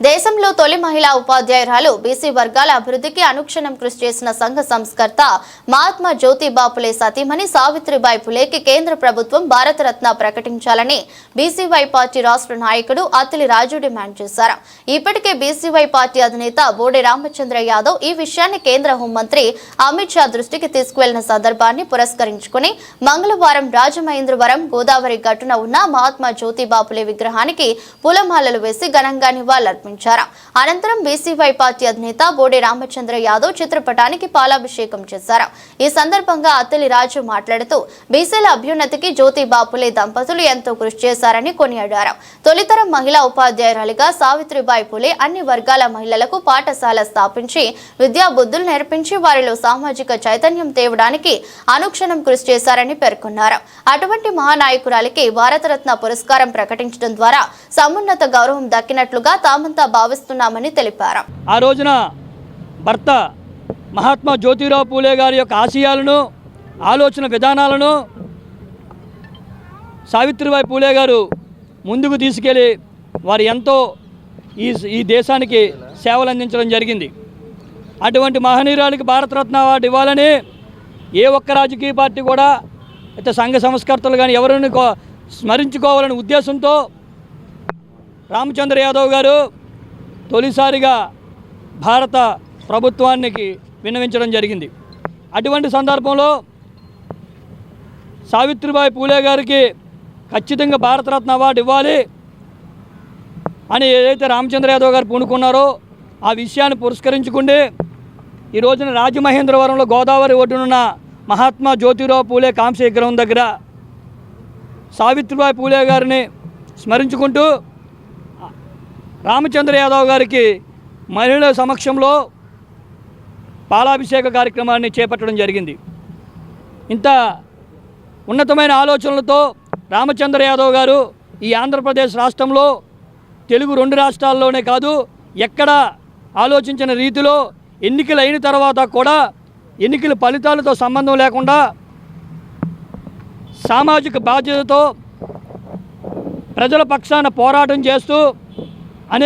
దేశంలో తొలి మహిళా ఉపాధ్యాయురాలు బీసీ వర్గాల అభివృద్ధికి అనుక్షణం కృషి చేసిన సంఘ సంస్కర్త మహాత్మా జ్యోతిబా పులే సతీమణి సావిత్రిబాయి పులేకి కేంద్ర ప్రభుత్వం భారతరత్న ప్రకటించాలని బీసీవై పార్టీ రాష్ట్ర నాయకుడు అతిలి రాజు డిమాండ్ చేశారు. ఇప్పటికే బీసీవై పార్టీ అధినేత బోడే రామచంద్ర యాదవ్ ఈ విషయాన్ని కేంద్ర హోంమంత్రి అమిత్ షా దృష్టికి తీసుకువెళ్ళిన సందర్భాన్ని పురస్కరించుకుని మంగళవారం రాజమహేంద్రవరం గోదావరి గట్టున ఉన్న మహాత్మా జ్యోతిబా పులే విగ్రహానికి పూలమాలలు వేసి ఘనంగా నివాళులర్పించారు. అనంతరం బీసీవై పార్టీ అధినేత బోడే రామచంద్ర యాదవ్ చిత్రపటానికి పాలాభిషేకం చేశారు. ఈ సందర్భంగా అత్తలి రాజు మాట్లాడుతూ బీసీల అభ్యున్నతికి జ్యోతి బాపులే దంపతులు ఎంతో కృషి చేశారని కొనియాడారు. తొలితరం మహిళా ఉపాధ్యాయురాలిగా సావిత్రిబాయి పులే అన్ని వర్గాల మహిళలకు పాఠశాల స్థాపించి విద్యా బుద్ధులు నేర్పించి వారిలో సామాజిక చైతన్యం తేవడానికి అనుక్షణం కృషి చేశారని పేర్కొన్నారు. అటువంటి మహానాయకురాలికి భారతరత్న పురస్కారం ప్రకటించడం ద్వారా సమున్నత గౌరవం దక్కినట్లుగా తామంతా భావిస్తున్నామని తెలిపారు. ఆ రోజున భర్త మహాత్మా జ్యోతిరావు పూలే గారి యొక్క ఆశయాలను ఆలోచన విధానాలను సావిత్రిబాయి పూలే గారు ముందుకు తీసుకెళ్ళి వారు ఎంతో ఈ ఈ దేశానికి సేవలు అందించడం జరిగింది. అటువంటి మహనీయురానికి భారతరత్న అవార్డు ఇవ్వాలని ఏ ఒక్క రాజకీయ పార్టీ కూడా అయితే సంఘ సంస్కర్తలు కానీ ఎవరిని కో- స్మరించుకోవాలనే ఉద్దేశంతో రామచంద్ర యాదవ్ గారు తొలిసారిగా భారత ప్రభుత్వానికి విన్నవించడం జరిగింది. అటువంటి సందర్భంలో సావిత్రిబాయి పూలే గారికి ఖచ్చితంగా భారతరత్న అవార్డు ఇవ్వాలి అని ఏదైతే రామచంద్ర యాదవ్ గారు పూనుకున్నారో ఆ విషయాన్ని పురస్కరించుకుంటే ఈ రోజున రాజమహేంద్రవరంలో గోదావరి ఒడ్డునున్న మహాత్మా జ్యోతిరావు పూలే కాంస్య విగ్రహం దగ్గర సావిత్రిబాయి పూలే గారిని స్మరించుకుంటూ రామచంద్ర యాదవ్ గారికి మహిళల సమక్షంలో పాలాభిషేక కార్యక్రమాన్ని చేపట్టడం జరిగింది. ఇంత ఉన్నతమైన ఆలోచనలతో రామచంద్ర యాదవ్ గారు ఈ ఆంధ్రప్రదేశ్ రాష్ట్రంలో తెలుగు రెండు రాష్ట్రాల్లోనే కాదు ఎక్కడ ఆలోచించిన రీతిలో ఎన్నికలు అయిన తర్వాత కూడా ఎన్నికల ఫలితాలతో సంబంధం లేకుండా సామాజిక బాధ్యతతో ప్రజల పక్షాన పోరాటం చేస్తూ